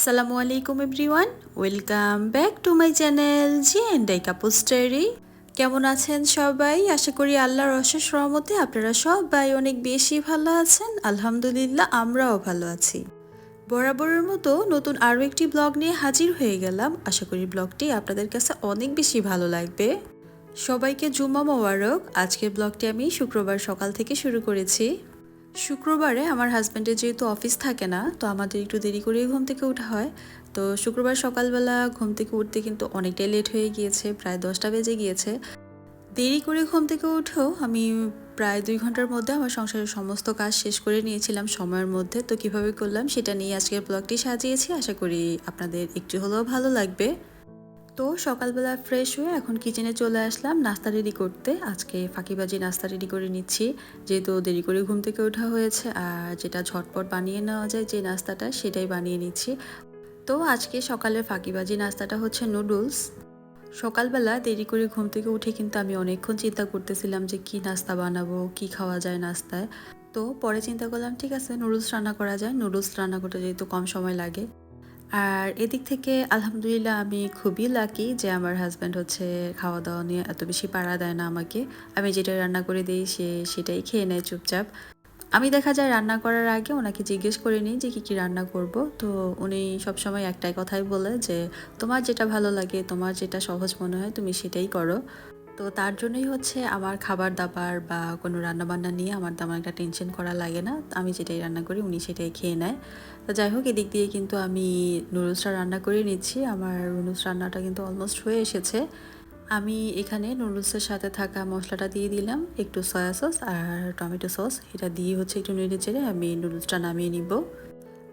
আসসালামু আলাইকুম everyone welcome back to my channel G and I couple story কেমন আছেন সবাই? আশা করি আল্লাহর অশেষ রহমতে আপনারা সবাই অনেক বেশি ভালো আছেন। আলহামদুলিল্লাহ, আমরাও ভালো আছি। বরাবরের মতো নতুন আরও একটি ব্লগ নিয়ে হাজির হয়ে গেলাম। আশা করি ব্লগটি আপনাদের কাছে অনেক বেশি ভালো লাগবে। সবাইকে জুম্মা মোবারক। আজকের ব্লগটি আমি শুক্রবার সকাল থেকে শুরু করেছি। শুক্রবারে আমার হাজব্যান্ডের যেহেতু অফিস থাকে না, তো আমাদের একটু দেরি করেই ঘুম থেকে ওঠা হয়। তো শুক্রবার সকালবেলা ঘুম থেকে উঠতে কিন্তু অনেকটাই লেট হয়ে গিয়েছে, প্রায় দশটা বেজে গিয়েছে। দেরি করে ঘুম থেকে উঠেও আমি প্রায় দুই ঘণ্টার মধ্যে আমার সংসারের সমস্ত কাজ শেষ করে নিয়েছিলাম সময়ের মধ্যে। তো কীভাবে করলাম সেটা নিয়ে আজকের ব্লগটি সাজিয়েছি, আশা করি আপনাদের একটু হলেও ভালো লাগবে। তো সকালবেলা ফ্রেশ হয়ে এখন কিচেনে চলে আসলাম। নাস্তা রেডি করতে। আজকে ফাঁকিবাজি নাস্তা রেডি করে নিচ্ছি। যেহেতু দেরি করে ঘুম থেকে ওঠা হয়েছে, আর যেটা ঝটপট বানিয়ে নেওয়া যায় যে নাস্তাটা, সেটাই বানিয়ে নিচ্ছি। তো আজকে সকালের ফাঁকিবাজি নাস্তাটা হচ্ছে নুডলস সকালবেলা দেরি করে ঘুম থেকে উঠে কিন্তু আমি অনেকক্ষণ চিন্তা করতেছিলাম যে কি নাস্তা বানাবো, কি খাওয়া যায় নাস্তায়। তো পরে চিন্তা করলাম, ঠিক আছে নুডলস রান্না করা যায়। নুডলস রান্না করতে যেহেতু কম সময় লাগে। আর এদিক থেকে আলহামদুলিল্লাহ আমি খুবই লাকি যে আমার হাজব্যান্ড হচ্ছে খাওয়া দাওয়া নিয়ে এত বেশি পাড়া দেয় না আমাকে। আমি যেটা রান্না করে দিই সে সেটাই খেয়ে নেয় চুপচাপ। আমি দেখা যায় রান্না করার আগে ওনাকে জিজ্ঞেস করে নিই যে কী কী রান্না করব। তো উনি সবসময় একটাই কথাই বলে যে, তোমার যেটা ভালো লাগে, তোমার যেটা সহজ মনে হয় তুমি সেটাই করো। তো তার জন্যই হচ্ছে আমার খাবার দাবার বা কোনো রান্নাবান্না নিয়ে আমার তেমন একটা টেনশন করা লাগে না। আমি যেটাই রান্না করি উনি সেটাই খেয়ে নেয়। তো যাই হোক, এদিক দিয়ে কিন্তু আমি নুডলসটা রান্না করে নিচ্ছি। আমার নুডলস রান্নাটা কিন্তু অলমোস্ট হয়ে এসেছে। আমি এখানে নুডলসের সাথে থাকা মশলাটা দিয়ে দিলাম। একটু সয়া সস আর টমেটো সস এটা দিয়ে হচ্ছে একটু নেড়ে চেড়ে আমি নুডলসটা নামিয়ে নিব।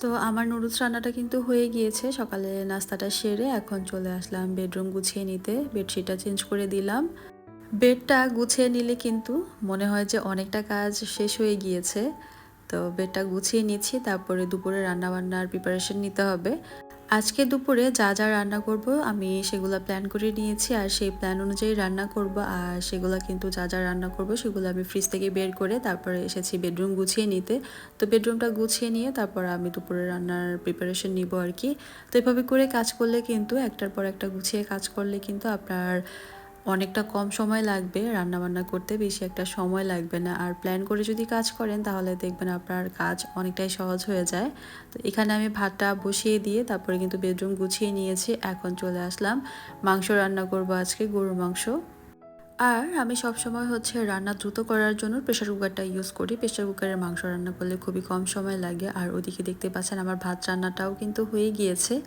তো আমার নুডলস রান্নাটা কিন্তু হয়ে গিয়েছে। সকালে নাস্তাটা সেরে এখন চলে আসলাম বেডরুম গুছিয়ে নিতে। বেডশিটটা চেঞ্জ করে দিলাম। বেডটা গুছিয়ে নিলে কিন্তু মনে হয় যে অনেকটা কাজ শেষ হয়ে গিয়েছে। তো বেডটা গুছিয়ে নিচ্ছি, তারপরে দুপুরে রান্নাবান্নার প্রিপারেশন নিতে হবে। আজকে দুপুরে যা যা রান্না করব আমি সেগুলো প্ল্যান করে নিয়েছি আর সেই প্ল্যান অনুযায়ী রান্না করব আর সেগুলো কিন্তু যা যা রান্না করব সেগুলো আমি ফ্রিজ থেকে বের করে তারপরে এসেছি বেডরুম গুছিয়ে নিতে। তো বেডরুমটা গুছিয়ে নিয়ে তারপর আমি দুপুরে রান্নার প্রিপারেশন নিব আর কি। তো এভাবে করে কাজ করলে কিন্তু একটার পর একটা গুছিয়ে কাজ করলে কিন্তু আপনার অনেকটা কম সময় লাগবে রান্না বান্না করতে, বেশি একটা সময় লাগবে না। আর প্ল্যান করে যদি কাজ করেন, তাহলে দেখবেন আপনার কাজ অনেকটাই সহজ হয়ে যায়। তো এখানে আমি ভাতটা বসিয়ে দিয়ে, তারপরে কিন্তু বেডরুম গুছিয়ে নিয়েছি। এখন চলে আসলাম মাংস রান্না করব আজকে, গরুর মাংস। আর আমি সবসময় হচ্ছে রান্না দ্রুত করার জন্য প্রেশার কুকারটা ইউজ করি। প্রেশার কুকারের মাংস রান্না করলে খুবই কম সময় লাগে। আর ওদিকে দেখতে পাচ্ছেন আমার ভাত রান্নাটাও কিন্তু হয়ে গিয়েছে।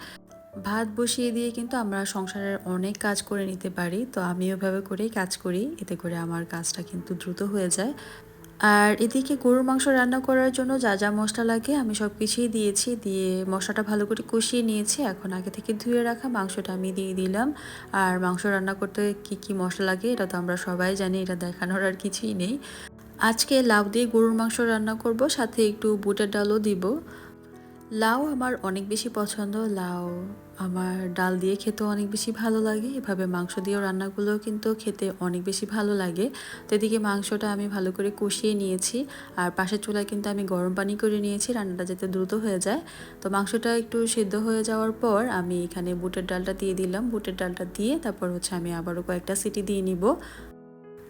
ভাত বসিয়ে দিয়ে কিন্তু আমরা সংসারের অনেক কাজ করে নিতে পারি। তো আমি ওভাবে করেই কাজ করি। এতে করে আমার কাজটা কিন্তু দ্রুত হয়ে যায়। আর এদিকে গরুর মাংস রান্না করার জন্য যা যা মশলা লাগে আমি সব কিছুই দিয়েছি। দিয়ে মশলাটা ভালো করে কষিয়ে নিয়েছি। এখন আগে থেকে ধুয়ে রাখা মাংসটা আমি দিয়ে দিলাম। আর মাংস রান্না করতে কি কি মশলা লাগে এটা তো আমরা সবাই জানি, এটা দেখানোর আর কিছুই নেই। আজকে লাউ দিয়ে গরুর মাংস রান্না করব, সাথে একটু বুটের ডালও দিব। লাউ আমার অনেক বেশি পছন্দ। লাউ আমার ডাল দিয়ে খেতেও অনেক বেশি ভালো লাগে। এভাবে মাংস দিয়েও রান্নাগুলো কিন্তু খেতে অনেক বেশি ভালো লাগে। তো এদিকে মাংসটা আমি ভালো করে কষিয়ে নিয়েছি। আর পাশের চুলায় কিন্তু আমি গরম পানি করে নিয়েছি, রান্নাটা যাতে দ্রুত হয়ে যায়। তো মাংসটা একটু সিদ্ধ হয়ে যাওয়ার পর আমি এখানে বুটের ডালটা দিয়ে দিলাম। বুটের ডালটা দিয়ে তারপর হচ্ছে আমি আবারও কয়েকটা সিটি দিয়ে নিব।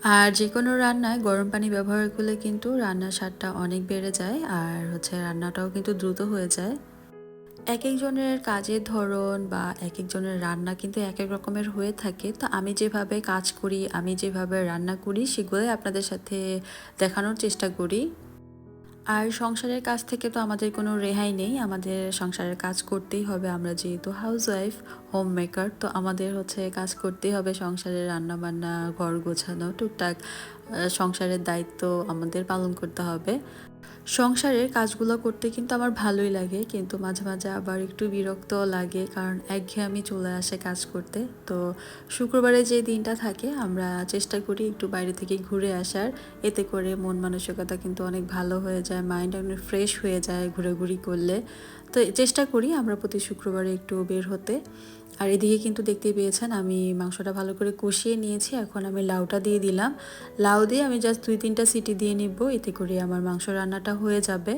আর যে কোনো রান্নায় গরম পানি ব্যবহার করলে কিন্তু রান্নার স্বাদটা অনেক বেড়ে যায়। আর হচ্ছে রান্নাটাও কিন্তু দ্রুত হয়ে যায়। এক একজনের কাজের ধরন বা এক একজনের রান্না কিন্তু এক এক রকমের হয়ে থাকে। তো আমি যেভাবে কাজ করি, আমি যেভাবে রান্না করি, সেগুলোই আপনাদের সাথে দেখানোর চেষ্টা করি। আর সংসারের কাজ থেকে তো আমাদের কোনো রেহাই নেই। আমাদের সংসারের কাজ করতেই হবে। আমরা যেহেতু হাউস ওয়াইফ হোম মেকার তো আমাদের হচ্ছে কাজ করতেই হবে সংসারের রান্না বান্না ঘর গোছানো, টুকটাক সংসারের দায়িত্ব আমাদের পালন করতে হবে। সংসারের কাজগুলো করতে কিন্তু আমার ভালোই লাগে, কিন্তু মাঝে মাঝে আবার একটু বিরক্ত লাগে, কারণ একঘেয়েমি চলে আসে কাজ করতে। তো শুক্রবারে যে দিনটা থাকে, আমরা চেষ্টা করি একটু বাইরে থেকে ঘুরে আসার। এতে করে মন মানসিকতা কিন্তু অনেক ভালো হয়ে যায় মাইন্ড অনেক ফ্রেশ হয়ে যায় ঘোরাঘুরি করলে। তো চেষ্টা করি আমরা প্রতি শুক্রবারে একটু বের হতে। আর এদিকে কিন্তু দেখতে পেয়েছেন আমি মাংসটা ভালো করে কষিয়ে নিয়েছি, এখন আমি লাউটা দিয়ে দিলাম। লাউ দিয়ে আমি জাস্ট দুই তিনটা সিটি দিয়ে নিব, এতে করে আমার মাংস রান্নাটা হয়ে যাবে।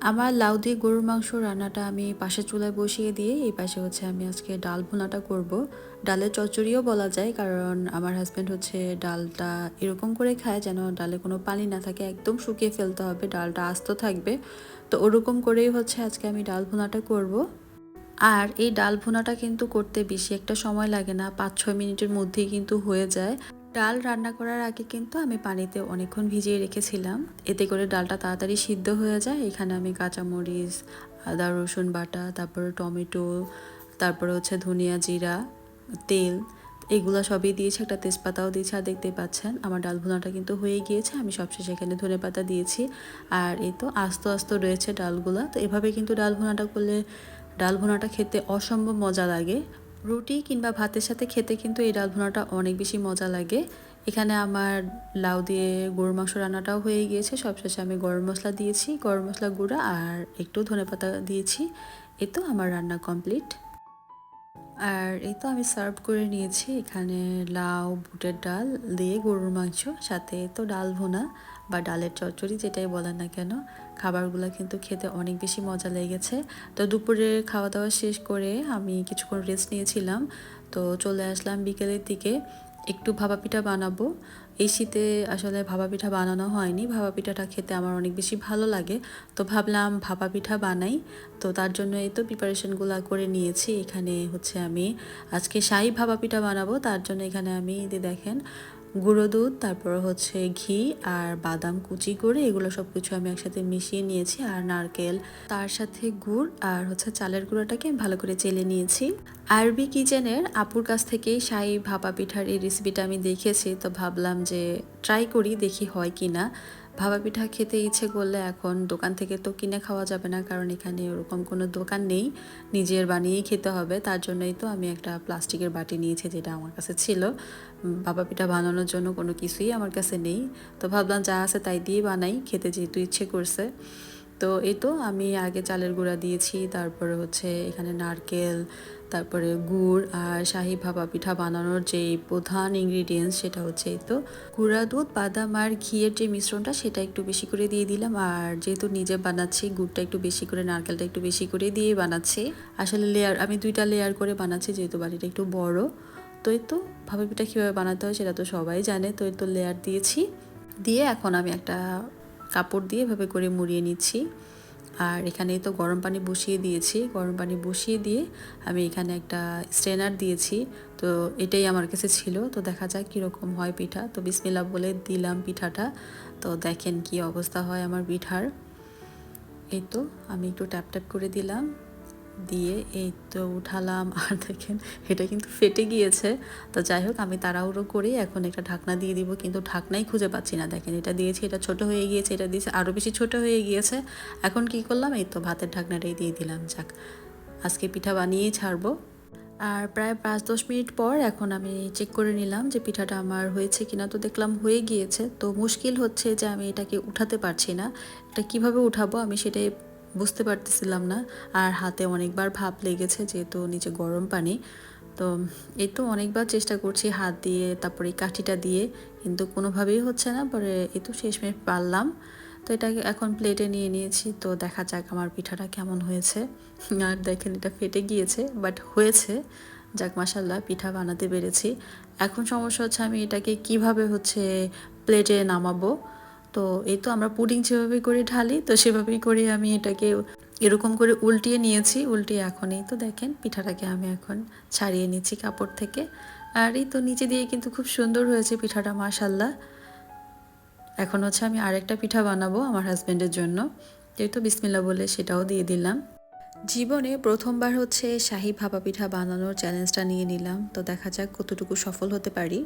আমার লাউ দিয়ে গরুর মাংস রান্নাটা আমি পাশে চুলায় বসিয়ে দিয়ে এই পাশে হচ্ছে আমি আজকে ডাল ভুনাটা করব। ডালের চচ্চড়িও বলা যায়, কারণ আমার হাজব্যান্ড হচ্ছে ডালটা এরকম করে খায় যেন ডালে কোনো পানি না থাকে, একদম শুকিয়ে ফেলতে হবে, ডালটা আস্ত থাকবে। তো ওরকম করেই হচ্ছে আজকে আমি ডাল ভুনাটা করব। আর এই ডাল ভুনাটা কিন্তু করতে বেশি একটা সময় লাগে না, পাঁচ ছয় মিনিটের মধ্যেই কিন্তু হয়ে যায়। ডাল রান্না করার আগে কিন্তু আমি পানিতে অনেকক্ষণ ভিজিয়ে রেখেছিলাম। এতে করে ডালটা তাড়াতাড়ি সিদ্ধ হয়ে যায়। এখানে আমি কাঁচামরিচ, আদা, রসুন বাটা, তারপরে টমেটো, তারপরে হচ্ছে ধনিয়া জিরা, তেল, এগুলো সবই দিয়েছি। একটা তেজপাতাও দিয়েছি। আর দেখতে পাচ্ছেন, আমার ডাল ভুনাটা কিন্তু হয়ে গিয়েছে। আমি সবশেষে এখানে ধনে পাতা দিয়েছি। আর এই তো আস্ত আস্ত রয়েছে ডালগুলা। তো এভাবে কিন্তু ডাল ভুনাটা করলে, ডাল ভুনাটা খেতে অসম্ভব মজা লাগে। রুটি কিংবা ভাতের সাথে খেতে কিন্তু এই ডাল ভুনাটা অনেক বেশি মজা লাগে। এখানে আমার লাউ দিয়ে গরুর মাংস রান্নাটাও হয়ে গিয়েছে। সবশেষে আমি গরম মশলা দিয়েছি, গরম মশলা গুঁড়া আর একটু ধনে পাতা দিয়েছি। এ তো আমার রান্না কমপ্লিট। আর এই তো আমি সার্ভ করে নিয়েছি। এখানে লাউ, বুটের ডাল দিয়ে গরুর মাংস, সাথে তো ডাল ভোনা বা ডালের চচ্চড়ি যেটাই বলেন না কেন, খাবারগুলো কিন্তু খেতে অনেক বেশি মজা লেগেছে। তো দুপুরে খাওয়া দাওয়া শেষ করে আমি কিছুক্ষণ রেস্ট নিয়েছিলাম। তো চলে আসলাম বিকেলের দিকে। একটু ভাপা পিঠা বানাবো। এই শীতে আসলে ভাপা পিঠা বানানো হয়নি। ভাপা পিঠাটা খেতে আমার অনেক বেশি ভালো লাগে। তো ভাবলাম ভাপা পিঠা বানাই। তো তার জন্য এই তো প্রিপারেশনগুলো করে নিয়েছি। এখানে হচ্ছে আমি আজকে শাহি ভাপা পিঠা বানাবো। তার জন্য এখানে আমি দেখেন গুঁড়ো দুধ, তারপর হচ্ছে ঘি আর বাদাম কুচি করে এগুলো সব কিছু আমি একসাথে মিশিয়ে নিয়েছি আর নারকেল, তার সাথে গুড় আর হচ্ছে চালের গুঁড়োটাকে ভালো করে চেলে নিয়েছি। আরবি কিচেনের আপুর কাছ থেকেই সাই ভাপা পিঠার এই রেসিপিটা আমি দেখেছি, তো ভাবলাম যে ট্রাই করি, দেখি হয় কি না ভাপা পিঠা খেতে ইচ্ছে করলে এখন দোকান থেকে তো কিনে খাওয়া যাবে না, কারণ এখানে ওরকম কোনো দোকান নেই, নিজের বানিয়েই খেতে হবে, তার জন্যই তো আমি একটা প্লাস্টিকের বাটি নিয়েছি যেটা আমার কাছে ছিল। ভাপা পিঠা বানানোর জন্য কোনো কিছুই আমার কাছে নেই। তো ভাবলাম যা আছে তাই দিয়ে বানাই, খেতে যেহেতু ইচ্ছে করছে। তো এই তো আমি আগে চালের গুঁড়া দিয়েছি, তারপরে হচ্ছে এখানে নারকেল, তারপরে গুড় আর শাহি ভাপা পিঠা বানানোর যে প্রধান ইনগ্রিডিয়েন্টস সেটা হচ্ছে এই তো গুঁড়া দুধ, বাদাম আর ঘিয়ের যে মিশ্রণটা সেটা একটু বেশি করে দিয়ে দিলাম। আর যেহেতু নিজে বানাচ্ছি, গুড়টা একটু বেশি করে, নারকেলটা একটু বেশি করে দিয়ে বানাচ্ছি। আসলে লেয়ার আমি দুইটা লেয়ার করে বানাচ্ছি, যেহেতু বাড়িটা একটু বড়। তো এই তো ভাপা পিঠা কীভাবে বানাতে হয় সেটা তো সবাই জানে তো তো লেয়ার দিয়েছি। দিয়ে এখন আমি একটা কাপড় দিয়ে এভাবে করে মুড়িয়ে নিচ্ছি। আর এখানে তো গরম পানি বসিয়ে দিয়েছি। গরম পানি বসিয়ে দিয়ে আমি এখানে একটা স্ট্রেনার দিয়েছি। তো এটাই আমার কাছে ছিল। তো দেখা যাক কীরকম হয় পিঠা। তো বিসমিল্লা বলে দিলাম পিঠাটা। তো দেখেন কি অবস্থা হয় আমার পিঠার। এই তো, আমি একটু ট্যাপ ট্যাপ করে দিলাম। দিয়ে এই তো উঠালাম। আর দেখেন, এটা কিন্তু ফেটে গিয়েছে। তো যাই হোক, আমি তাড়াহুড়ো করি এখন একটা ঢাকনা দিয়ে দিব, কিন্তু ঢাকনাই খুঁজে পাচ্ছি না। দেখেন, এটা দিয়েছি, এটা ছোট হয়ে গিয়েছে, এটা দিয়েছে আরও বেশি ছোট হয়ে গিয়েছে। এখন কি করলাম? এই তো ভাতের ঢাকনাটাই দিয়ে দিলাম, যাক। আজকে পিঠা বানিয়েই ছাড়বো। আর প্রায় পাঁচ দশ মিনিট পর এখন আমি চেক করে নিলাম যে পিঠাটা আমার হয়েছে কিনা। তো দেখলাম হয়ে গিয়েছে। তো মুশকিল হচ্ছে যে আমি এটাকে উঠাতে পারছি না। এটা কীভাবে উঠাবো? আমি সেটাই বুঝতে পারতেছিলাম না। আর হাতে অনেকবার ভাপ লেগেছে যেহেতু নিচে গরম পানি। তো এই তো অনেকবার চেষ্টা করছি হাত দিয়ে, তারপরে কাঠিটা দিয়ে, কিন্তু কোনোভাবেই হচ্ছে না। পরে এই তো শেষমেশ পারলাম। তো এটাকে এখন প্লেটে নিয়ে নিয়েছি। তো দেখা যাক আমার পিঠাটা কেমন হয়েছে। আর দেখেন এটা ফেটে গিয়েছে বাট হয়েছে। যাক মাসাল্লাহ পিঠা বানাতে পেরেছি। এখন সমস্যা হচ্ছে আমি এটাকে কীভাবে হচ্ছে প্লেটে নামাবো? তো এই তো আমরা পুডিং যেভাবে করে ঢালি, তো সেভাবেই করে আমি এটাকে এরকম করে উল্টিয়ে নিয়েছি, উল্টিয়ে এখন এই তো দেখেন, পিঠাটাকে আমি এখন ছাড়িয়ে নিচ্ছি কাপড় থেকে। আর এই তো নিচে দিয়ে কিন্তু খুব সুন্দর হয়েছে পিঠাটা মাশাল্লাহ এখন হচ্ছে আমি আরেকটা পিঠা বানাবো আমার হাজব্যান্ডের জন্য। এই তো বিসমিল্লা বলে সেটাও দিয়ে দিলাম। জীবনে প্রথমবার হচ্ছে শাহি ভাপা পিঠা বানানোর চ্যালেঞ্জটা নিয়ে নিলাম। তো দেখা যাক কতটুকু সফল হতে পারি।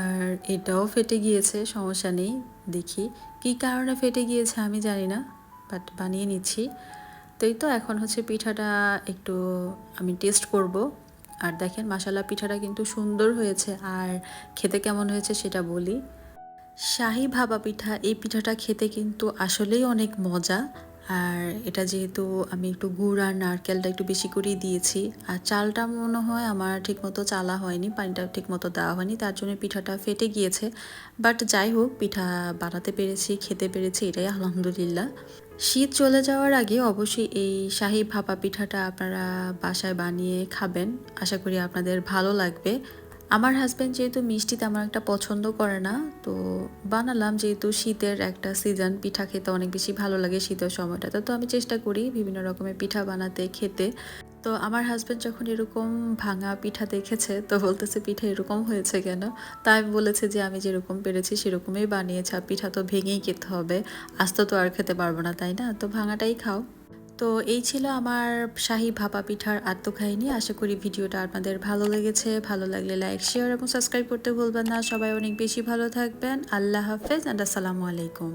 আর এটাও ফেটে গিয়েছে, সমস্যা নেই। দেখি কি কারণে ফেটে গিয়েছে আমি জানি না বাট বানিয়ে নিচ্ছি। তো এই তো এখন হচ্ছে পিঠাটা একটু আমি টেস্ট করব। আর দেখেন মশালা পিঠাটা কিন্তু সুন্দর হয়েছে আর খেতে কেমন হয়েছে সেটা বলি। শাহি ভাবা পিঠা, এই পিঠাটা খেতে কিন্তু আসলেই অনেক মজা। আর এটা যেহেতু আমি একটু গুড় আর নারকেলটা একটু বেশি করেই দিয়েছি। আর চালটা মনে হয় আমার ঠিকমতো চালা হয়নি, পানিটা ঠিকমতো দেওয়া হয়নি, তার জন্য পিঠাটা ফেটে গিয়েছে। বাট যাই হোক, পিঠা বানাতে পেরেছি, খেতে পেরেছি, এটাই আলহামদুলিল্লাহ। শীত চলে যাওয়ার আগে অবশ্যই এই শাহি ভাপা পিঠাটা আপনারা বাসায় বানিয়ে খাবেন। আশা করি আপনাদের ভালো লাগবে। আমার হাজব্যান্ড যেহেতু মিষ্টি তেমন একটা পছন্দ করে না, তো বানালাম যেহেতু শীতের একটা সিজন পিঠা খেতে অনেক বেশি ভালো লাগে শীতের সময়টাতে। তো আমি চেষ্টা করি বিভিন্ন রকমের পিঠা বানাতে, খেতে। তো আমার হাজব্যান্ড যখন এরকম ভাঙা পিঠা দেখেছে, তো বলতেছে, পিঠা এরকম হয়েছে কেন? তা আমি বলেছি যে, আমি যেরকম পেরেছি সেরকমই বানিয়েছি পিঠা তো ভেঙেই খেতে হবে। আস্ত তো আর খেতে পারব না, তাই না? তো ভাঙাটাই খাও। তো এই ছিল আমার শাহী ভাপা পিঠার আত্মকাহিনী। আশা করি ভিডিওটা আপনাদের ভালো লেগেছে। ভালো লাগলে লাইক শেয়ার এবং সাবস্ক্রাইব করতে ভুলবেন না। সবাই অনেক বেশি ভালো থাকবেন। আল্লাহ হাফেজ অ্যান্ড আসসালামু আলাইকুম।